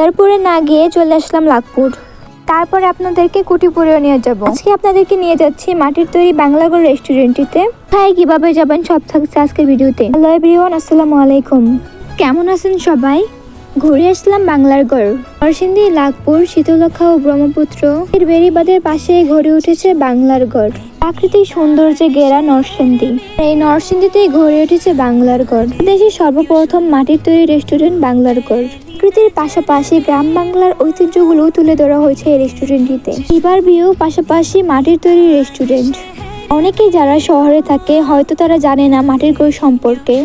হাজারপুরে না গিয়ে চলে আসলাম লাখপুর তারপরে আপনাদেরকে কুটিপুরেও নিয়ে যাব। আজকে আপনাদেরকে নিয়ে যাচ্ছি মাটির তৈরি বাংলাগড় রেস্টুরেন্টটিতে। হ্যাঁ কীভাবে যাবেন, সব থাকছে আজকের ভিডিওতে। হ্যালো এভরিওয়ান, আসসালামু আলাইকুম। কেমন আছেন সবাই? ঘুরে আসলাম বাংলার গড় নরসিংদী লাখপুর শীতলক্ষা ও ব্রহ্মপুত্র। এর বেড়িবাদের পাশে গড়ে উঠেছে বাংলার গড় প্রাকৃতিক সৌন্দর্যে ঘেরা নরসিংদী। এই নরসিংদীতেই গড়ে উঠেছে বাংলার গড় দেশের সর্বপ্রথম মাটির তৈরি রেস্টুরেন্ট বাংলার গড় প্রকৃতির পাশাপাশি গ্রাম বাংলার ঐতিহ্যগুলো তুলে ধরা হয়েছে এই রেস্টুরেন্টটিতে এবার বিয়েও পাশাপাশি মাটির তৈরি রেস্টুরেন্ট অনেকে যারা শহরে থাকে, হয়তো তারা জানে না মাটির গড় সম্পর্কে।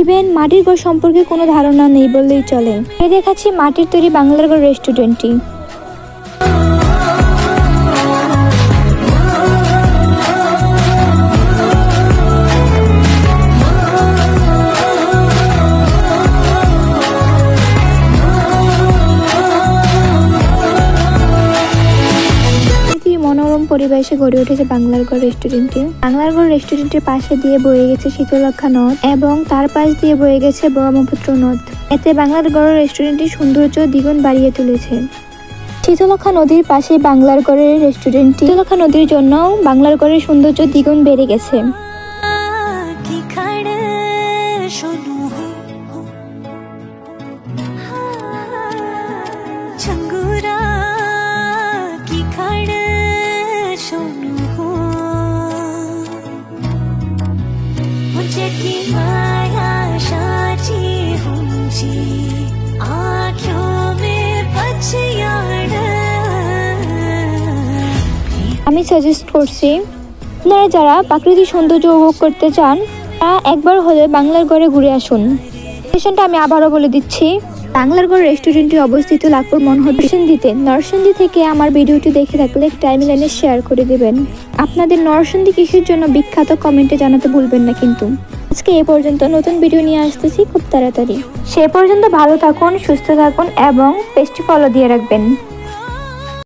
ইভেন মাটির গড় সম্পর্কে কোনো ধারণা নেই বললেই চলে। দেখাচ্ছি মাটির তৈরি বাংলার গড় রেস্টুরেন্টটি পরিবেশে গড়ে উঠেছে বাংলারগড় রেস্টুরেন্টটি বাংলারগড় রেস্টুরেন্টের পাশে দিয়ে বয়ে গেছে শীতলক্ষা নদ এবং তার পাশ দিয়ে বয়ে গেছে ব্রহ্মপুত্র নদ এতে বাংলারগড় রেস্টুরেন্টটির সৌন্দর্য দ্বিগুণ বাড়িয়ে তুলেছে শীতলক্ষা নদীর পাশে বাংলারগড়ের রেস্টুরেন্টটি শীতলক্ষা নদীর জন্য বাংলার গড়ের সৌন্দর্য দ্বিগুণ বেড়ে গেছে কি की माया साची हुंची आँखों में बचियाड़ আমি সাজেস্ট করছি আপনারা যারা প্রাকৃতিক সৌন্দর্য উপভোগ করতে চান তারা একবার হলে বাংলার গড়ে ঘুরে আসুন লোকেশনটা আমি আবারও বলে দিচ্ছি বাংলার গড় রেস্টুরেন্টটি অবস্থিত লাখপুর মনোহর নরসিংদীতে নরসিংদী থেকে আমার ভিডিওটি দেখে থাকলে টাইম লাইনে শেয়ার করে দেবেন আপনাদের নরসিংদী কিসের জন্য বিখ্যাত কমেন্টে জানাতে ভুলবেন না কিন্তু আজকে এ পর্যন্ত নতুন ভিডিও নিয়ে আসতেছি, খুব তাড়াতাড়ি। সে পর্যন্ত ভালো থাকুন, সুস্থ থাকুন এবং পেজটি ফলো দিয়ে রাখবেন।